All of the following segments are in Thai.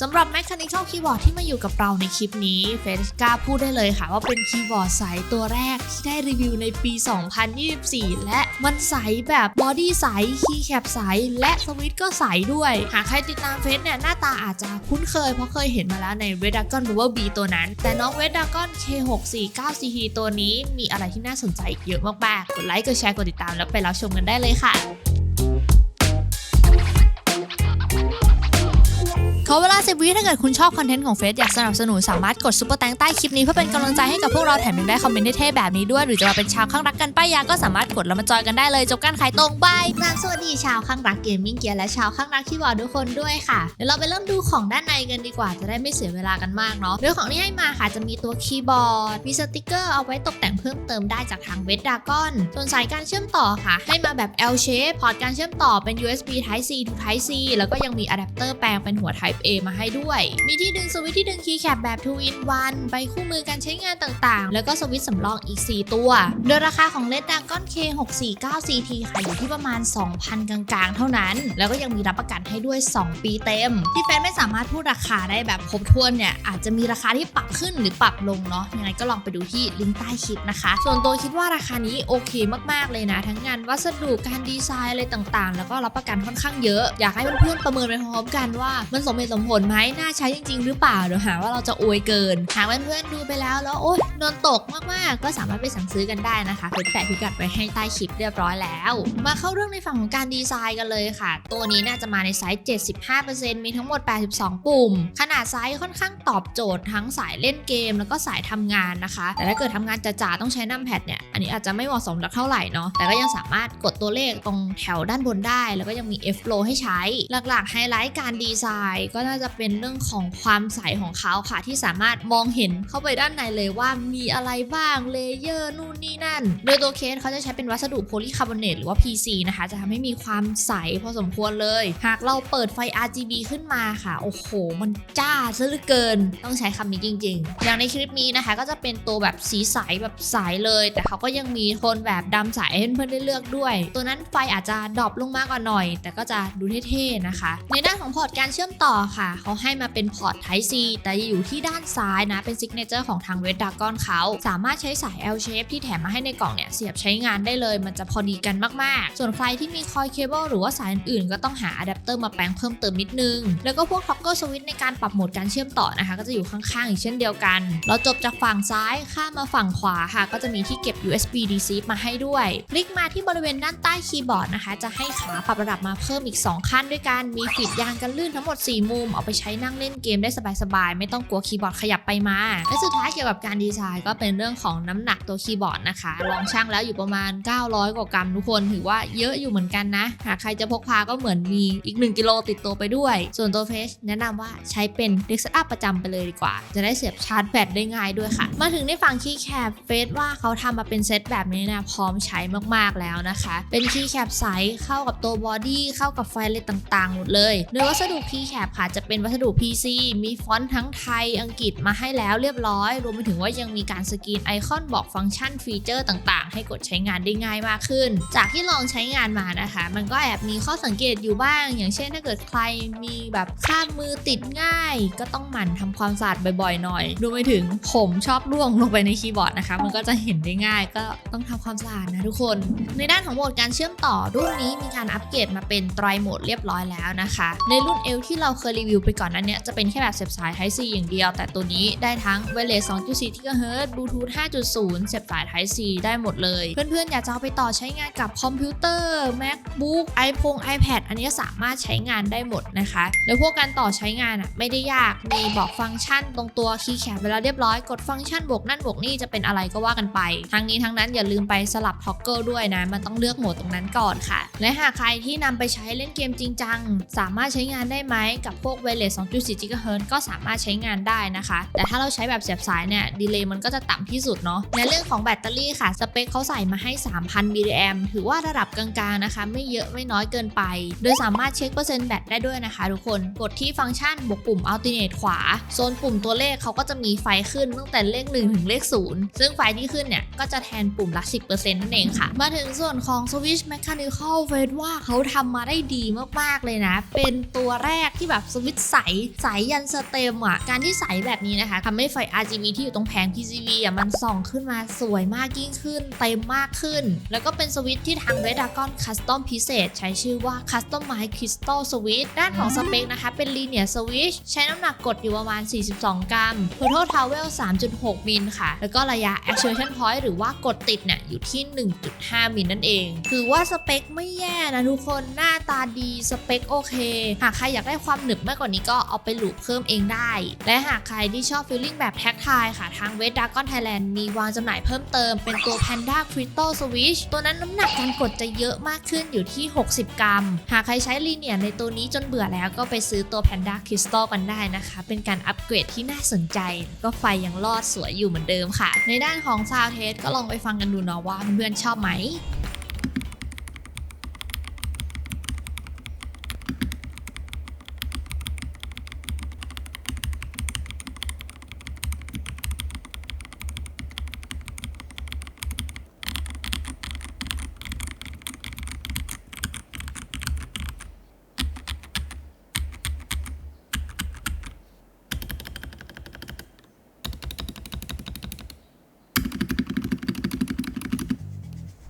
สำหรับ Mechanical Keyboard ที่มาอยู่กับเราในคลิปนี้เฟสกล้าพูดได้เลยค่ะว่าเป็นคีย์บอร์ดใสตัวแรกที่ได้รีวิวในปี 2024 และมันใสแบบบอดี้ใสคีย์แคปใสและสวิตช์ก็ใสด้วย หากใครติดตามเฟสเนี่ยหน้าตาอาจจะคุ้นเคยเพราะเคยเห็นมาแล้วใน Red Dragon Bubble B ตัวนั้น แต่น้อง Red Dragon K649CT ตัวนี้มีอะไรที่น่าสนใจอีกเยอะมากๆ กดไลค์ กดแชร์ กดติดตามแล้วไปรับชมกันได้เลยค่ะ อเวลา10วิถ้าเกิดคุณชอบคอนเทนต์ของเฟซอยากสนับสนุนสามารถกดซุปเปอร์แตงใต้คลิปนี้เพื่อเป็นกำลังใจให้กับพวกเราแถมยังได้คอมเมนต์เท่ๆแบบนี้ด้วย หรือจะมาเป็นชาวข้างรักกันป้ายยาก็สามารถกดแล้วมาจอยกันได้เลยจบการขายตรงบายกราบสวัสดีชาวข้างรักเกมมิ่งเกียร์และชาวข้างรักคีย์บอร์ดทุกคนด้วยค่ะเดี๋ยวเราไปเริ่มดูของด้านในกันดีกว่าจะได้ไม่เสียเวลากันมากเนาะโดยของที่ให้มาค่ะจะมีตัวคีย์บอร์ดมีสติกเกอร์เอาไว้ตกแต่งเพิ่มเติมได้จากทางเวดดากอนส่วนสายการเชื่อมต่อค่ะ ให้มาแบบ L shape พอร์ตการเชื่อมต่อเป็น USB Type C to Type C แล้วก็ยังมีอะแดปเตอร์แปลงเป็นหัว Type A มาให้ด้วย มีที่ดึงสวิตช์ที่ดึงคีย์แคปแบบ 2 in 1 ไปคู่มือการใช้งานต่างๆ แล้วก็สวิตช์สำรองอีก 4 ตัว โดยราคาของ Red Dragon K649CT ค่ะอยู่ที่ประมาณ 2,000 กลางๆ เท่านั้น แล้วก็ยังมีรับประกันให้ด้วย 2 ปีเต็ม ที่แฟนไม่สามารถพูดราคาได้แบบครบถ้วนเนี่ยอาจจะมีราคาที่ปรับขึ้นหรือปรับลงเนาะยังไงก็ลองไปดูที่ลิงก์ใต้คลิปนะคะ ส่วนตัวคิดว่าราคานี้โอเคมากๆเลยนะ ทั้งงานวัสดุการดีไซน์อะไรต่างๆ แล้วก็รับประกันค่อนข้างเยอะ อยากให้เพื่อนๆประเมินไปพร้อมกันว่ามันสมเหตุสมผลไหมน่าใช้จริง ๆ หรือเปล่าเดี๋ยวหาว่าเราจะอวยเกิน หากเพื่อนๆดูไปแล้วแล้วโอ๊ยโดนตกมากๆ ก็สามารถไปสั่งซื้อกันได้นะคะเดี๋ยวแปะพิกัดไว้ให้ใต้คลิปเรียบร้อยแล้ว มาเข้าเรื่องในฝั่งของการดีไซน์กันเลยค่ะ ตัวนี้น่าจะมาในไซส์ 75%มีทั้งหมด 82 ปุ่ม ขนาดไซส์ค่อนข้างตอบโจทย์ทั้งสายเล่นเกม แล้วก็สายทำงานนะคะ แต่ถ้าเกิดทำงานจ๋าๆต้องใช้นัมแพดเนี่ยอันนี้อาจจะไม่เหมาะสมสักเท่าไหร่เนาะแต่ก็ยังสามารถกดตัวเลขตรงแถวด้านบนได้ แล้วก็ยังมี F flow ให้ใช้หลักๆไฮไลท์การดีไซน์ก็น่าจะเป็นเรื่องของความใสของเขาค่ะ ที่สามารถมองเห็นเข้าไปด้านในเลยว่ามีอะไรบ้างเลเยอร์นู่นนี่นั่น โดยตัวเคสเขาจะใช้เป็นวัสดุโพลีคาร์บอเนตหรือว่า PC นะคะ จะทำให้มีความใสพอสมควรเลย หากเราเปิดไฟ RGB ขึ้นมาค่ะ โอ้โห มันจ้าซะเหลือเกิน ต้องใช้คำนี้จริง ๆ อย่างในคลิปนี้นะคะ ก็จะเป็นตัวแบบสีใสแบบใสเลย แต่เขาก็ยังมีโทนแบบดำใสให้เพื่อนๆได้เลือกด้วย ตัวนั้นไฟอาจจะดรอปลงมากกว่าหน่อย แต่ก็จะดูเท่ๆนะคะ ในด้านของพอร์ตการเชื่อมต่อค่ะ เขาให้มาเป็นพอร์ต Type C แต่จะอยู่ที่ด้านซ้ายนะ เป็นซิกเนเจอร์ของทางเวดดากอนเขา สามารถใช้สาย L shape ที่แถมมาให้ในกล่องเนี่ย เสียบใช้งานได้เลย มันจะพอดีกันมาก ๆ ส่วนใครที่มีคอยเคเบิลหรือว่าสายอื่นๆ ก็ต้องหาอะแดปเตอร์มาแปลงเพิ่มเติมนิดนึง แล้วก็พวกท็อกเกอร์สวิตช์ในการปรับโหมดการเชื่อมต่อนะคะ ก็จะอยู่ข้างๆ อีกเช่นเดียวกัน เราจบจากฝั่งซ้ายข้ามมาฝั่งขวาค่ะ ก็จะมีที่เก็บ USB DC มาให้ด้วยคลิกมาที่บริเวณด้านใต้คีย์บอร์ดนะคะ จะให้ขาปรับระดับมาเพิ่มอีก 2 ขั้นด้วยกัน มีฟีดยางกันลื่นทั้งหมด4มุมุมเอาไปใช้นั่งเล่นเกมได้สบายๆ ไม่ต้องกลัวคีย์บอร์ดขยับไปมา และสุดท้ายเกี่ยวกับการดีไซน์ก็เป็นเรื่องของน้ำหนักตัวคีย์บอร์ดนะคะ ลองชั่งแล้วอยู่ประมาณ 900 กว่ากรัมทุกคนถือว่าเยอะอยู่เหมือนกันนะ หากใครจะพกพาก็เหมือนมีอีก 1 กิโลติดตัวไปด้วย ส่วนตัวเฟสแนะนำว่าใช้เป็นเด็กเซตอัพประจำไปเลยดีกว่า จะได้เสียบชาร์จแบตได้ง่ายด้วยค่ะ มาถึงในฝั่งคีย์แคปเฟสว่าเขาทำมาเป็นเซตแบบนี้นะพร้อมใช้มากๆแล้วนะคะ เป็นคีย์แคปใสเข้ากับตัวบอดี้เข้ากับไฟเลตต่างๆหมดเลยโดยวัสดุคีย์แคปค่ะจะเป็นวัสดุ PC มีฟอนต์ทั้งไทยอังกฤษมาให้แล้วเรียบร้อย รวมไปถึงว่ายังมีการสกรีนไอคอนบอกฟังก์ชันฟีเจอร์ต่างๆ ให้กดใช้งานได้ง่ายมากขึ้น จากที่ลองใช้งานมานะคะ มันก็แอบมีข้อสังเกตอยู่บ้าง อย่างเช่นถ้าเกิดใครมีแบบข้ามมือติดง่าย ก็ต้องหมั่นทำความสะอาดบ่อยๆ หน่อยรวมไปถึงผมชอบร่วงลงไปในคีย์บอร์ดนะคะ มันก็จะเห็นได้ง่าย ก็ต้องทำความสะอาดนะทุกคน ในด้านของโหมดการเชื่อมต่อรุ่นนี้มีการอัปเกรดมาเป็นไตรโหมดเรียบร้อยแล้วนะคะ ในรุ่น L ที่เราเคยรีวิวไปก่อนนั้นเนี่ยจะเป็นแค่แบบเสียบสาย Type C อย่างเดียว แต่ตัวนี้ได้ทั้ง Wireless 2.4 GHz Bluetooth 5.0 เสียบสาย Type C ได้หมดเลย เพื่อนๆ อยากจะเอาไปต่อใช้งานกับคอมพิวเตอร์ MacBook iPhone iPad อันนี้สามารถใช้งานได้หมดนะคะ แล้วพวกการต่อใช้งานอะไม่ได้ยาก มีบอกฟังก์ชันตรงตัวคีย์แคปเวลาเรียบร้อยกดฟังก์ชันบวกนั่นบวกนี่จะเป็นอะไรก็ว่ากันไป ทั้งนี้ทั้งนั้นอย่าลืมไปสลับท็อกเกอร์ด้วยนะ มันต้องเลือกโหมดตรงนั้นก่อนค่ะ และหากใครที่นำไปใช้เล่นเกมจริงจัง สามารถใช้งานได้ไหมกับพวก Wireless 2.4 GHz ก็สามารถใช้งานได้นะคะ แต่ถ้าเราใช้แบบเสียบสายเนี่ย ดีเลย์มันก็จะต่ำที่สุดเนาะ ในเรื่องของแบตเตอรี่ค่ะ สเปคเขาใส่มาให้ 3,000มิลลิแอมถือว่าระดับกลางๆนะคะ ไม่เยอะไม่น้อยเกินไป โดยสามารถเช็คเปอร์เซ็นต์แบตได้ด้วยนะคะทุกคน กดที่ฟังก์ชันบวกปุ่ม alternate ขวา โซนปุ่มตัวเลขเขาก็จะมีไฟขึ้นตั้งแต่เลข 1 ถึงเลข 0 ซึ่งไฟที่ขึ้นเนี่ยก็จะแทนปุ่มละ 10%นั่นเองค่ะ มาถึงส่วนของ Switch Mechanical เฟสว่าเขาทำมาได้ดีมากๆเลยนะ เป็นตัวแรกที่แบบสวิตช์ใสใสยันสเต็มอะ การที่ใสแบบนี้นะคะทำให้ไฟ RGB ที่อยู่ตรงแผง PCB อะมันส่องขึ้นมาสวยมากยิ่งขึ้น เต็มมากขึ้น แล้วก็เป็นสวิตช์ที่ทาง Red Dragon Custom พิเศษ ใช้ชื่อว่า Customize Crystal Switch ด้านของสเปคนะคะ เป็น Linear Switch ใช้น้ำหนักกดอยู่ประมาณ 42 กรัม Total Travel 3.6 มิลค่ะ แล้วก็ระยะ Actuation Point หรือว่ากดติดเนี่ยอยู่ที่ 1.5 มิลนั่นเองถือว่าสเปคไม่แย่นะทุกคนหน้าตาดีสเปคโอเค หากใครอยากได้ความหนึบมากกว่านี้ก็เอาไปหลูบเพิ่มเองได้ และหากใครที่ชอบฟีลลิ่งแบบแท็กทายค่ะ ทางเวดดากอนไทยแลนด์มีวางจำหน่ายเพิ่มเติมเป็นตัว Panda Crystal Switch ตัวนั้นน้ำหนักการกดจะเยอะมากขึ้นอยู่ที่ 60 กรัม หากใครใช้ลีเนียในตัวนี้จนเบื่อแล้วก็ไปซื้อตัว Panda Crystal กันได้นะคะ เป็นการอัปเกรดที่น่าสนใจก็ไฟยังรอดสวยอยู่เหมือนเดิมค่ะ ในด้านของ Sound Test ก็ลองไปฟังกันดูเนาะว่าเพื่อนๆชอบไหม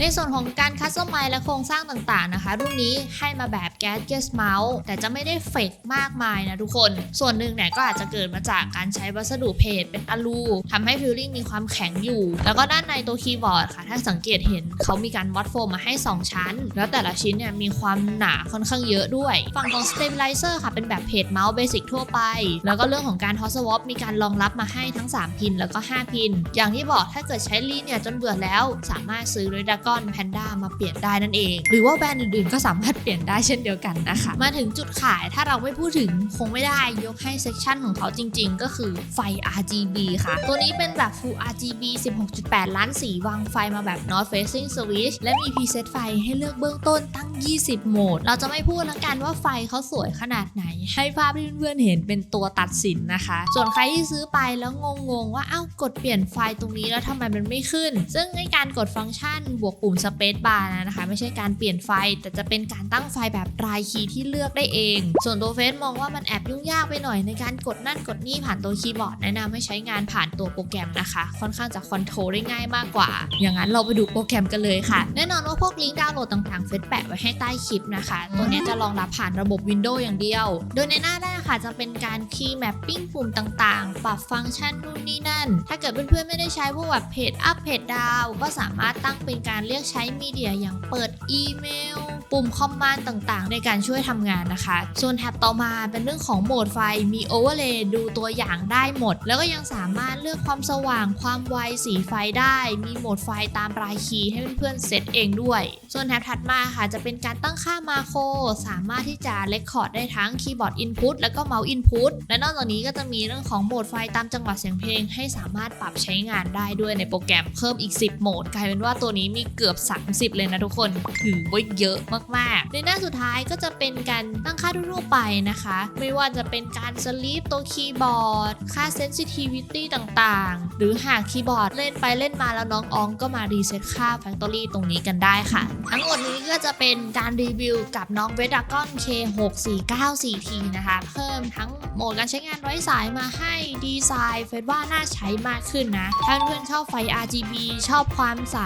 ในส่วนของการคัสตอมไมและโครงสร้างต่างๆนะคะ รุ่นนี้ให้มาแบบ Gadget Mouse แต่จะไม่ได้เฟกมากมายนะทุกคน ส่วนหนึ่งเนี่ยก็อาจจะเกิดมาจากการใช้วัสดุเพจเป็นอลูทำให้ฟิลลิ่งมีความแข็งอยู่ แล้วก็ด้านในตัวคีย์บอร์ดค่ะ ถ้าสังเกตเห็นเขามีการวัดโฟมมาให้ 2 ชั้น แล้วแต่ละชิ้นเนี่ยมีความหนาค่อนข้างเยอะด้วย ฝั่งของ Stabilizer ค่ะเป็นแบบเพจเมาส์เบสิกทั่วไป แล้วก็เรื่องของการ Hot Swap มีการรองรับมาให้ทั้ง 3 พินแล้วก็ 5 พิน อย่างที่บอกถ้าเกิดใช้ลีเนี่ยจนเบื่อแล้ว สามารถซื้อ Red Dragon Panda มาเปลี่ยนได้นั่นเอง หรือว่าแบรนด์อื่นๆ ก็สามารถเปลี่ยนได้เช่นเดียวกันนะคะ มาถึงจุดขายถ้าเราไม่พูดถึงคงไม่ได้ยกให้เซกชันของเขาจริง ๆ ก็คือไฟ RGB ค่ะ ตัวนี้เป็นแบบ Full RGB 16.8 ล้านสีวางไฟมาแบบ North Facing Switch และมี preset ไฟให้เลือกเบื้องต้นตั้ง 20 โหมด เราจะไม่พูดละกันว่าไฟเขาสวยขนาดไหน ให้ภาพที่เพื่อนๆเห็นเป็นตัวตัดสินนะคะ ส่วนใครที่ซื้อไปแล้วงงๆว่าเอ้ากดเปลี่ยนไฟตรงนี้แล้วทำไมมันไม่ขึ้น ซึ่งในการกดฟังก์ชันบวกปุ่ม Space Bar นะคะ ไม่ใช่การเปลี่ยนไฟ แต่จะเป็นการตั้งไฟแบบรายคีย์ที่เลือกได้เอง ส่วนตัวเฟซมองว่ามันแอบยุ่งยากไปหน่อยในการกดนั่นกดนี่ผ่านตัวคีย์บอร์ดแนะนำให้ใช้งานผ่านตัวโปรแกรมนะคะ ค่อนข้างจะคอนโทรลได้ง่ายมากกว่า อย่างนั้นเราไปดูโปรแกรมกันเลยค่ะ แน่นอนว่าพวกลิงก์ดาวน์โหลดต่างๆเฟซแปะไว้ให้ใต้คลิปนะคะ ตัวนี้จะรองรับผ่านระบบ Windows อย่างเดียว โดยในหน้าแรกค่ะจะเป็นการคีย์แมปปิ้งปุ่มต่างๆ ปรับฟังก์ชันนู่นนี่นั่น ถ้าเกิดเพื่อนๆไม่ได้ใช้พวกแบบเพจอัพเพจดาวก็สามารถตั้งเป็นการเรียกใช้มีเดียอย่างเปิดอีเมล ปุ่มคอมมานด์ต่างๆ ในการช่วยทำงานนะคะ ส่วนแท็บต่อมาเป็นเรื่องของโหมดไฟมีโอเวอร์เลย์ดูตัวอย่างได้หมด แล้วก็ยังสามารถเลือกความสว่างความไวสีไฟได้ มีโหมดไฟตามรายคีย์ให้เพื่อนๆเซตเองด้วย ส่วนแท็บถัดมาค่ะจะเป็นการตั้งค่ามาโครสามารถที่จะเลคคอร์ดได้ทั้งคีย์บอร์ดอินพุตแล้วก็เมาส์อินพุตและนอกจากนี้ก็จะมีเรื่องของโหมดไฟตามจังหวะเสียงเพลง ให้สามารถปรับใช้งานได้ด้วยในโปรแกรมเพิ่มอีก 10 โหมด กลายเป็นว่าตัวนี้มีเกือบ 30 เลยนะทุกคน ถือว่าเยอะมากๆ ในหน้าสุดท้ายก็จะเป็นการตั้งค่าทั่วไปนะคะ ไม่ว่าจะเป็นการสลีปตัวคีย์บอร์ด ค่าเซนซิทิวิตี้ต่างๆ หรือหากคีย์บอร์ดเล่นไปเล่นมาแล้วน้องอองก็มารีเซ็ตค่าแฟคทอรี่ตรงนี้กันได้ค่ะ ทั้งหมดนี้ก็จะเป็นการรีวิวกับน้องเวดากอน K6494T นะคะ เพิ่มทั้งโหมดการใช้งานไร้สายมาให้ดีไซน์เฟซว่าน่าใช้มากขึ้นนะ ถ้าเพื่อนชอบไฟ RGB ชอบความใส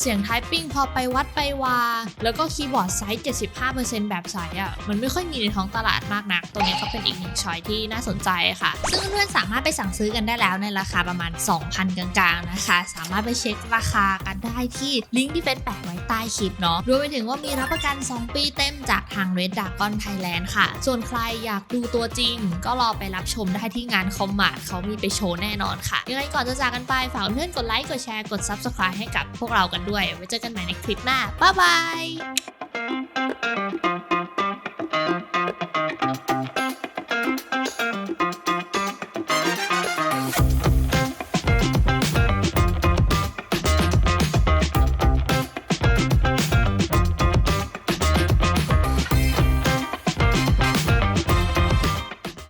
เสียงไทปิ้งพอไปวัดไปวา แล้วก็คีย์บอร์ดไซส์ 75%แบบใสอะ่ะ มันไม่ค่อยมีในท้องตลาดมากนัก ตัวนี้ก็เป็นอีกหนึ่งช้อยที่น่าสนใจค่ะ ซึ่งเพื่อนสามารถไปสั่งซื้อกันได้แล้วในราคาประมาณ 2,000 กลางๆนะคะ สามารถไปเช็คราคากันได้ที่ลิงก์ที่เฟซแปะไว้ใต้คลิปเนาะรวมไปถึงว่ามีรับประกัน 2 ปีเต็มจากทาง Red Dragon Thailand ค่ะ ส่วนใครอยากดูตัวจริง ก็รอไปรับชมได้ที่งานคอมมาร์ทเขามีไปโชว์แน่นอนค่ะยังไงก่อนจะจากกันไปฝากเพื่อนกดไลค์กดแชร์กด Subscribe ให้กับพวกเรากันด้วยไว้เจอกันใหม่ในคลิปหน้าบ๊ายบาย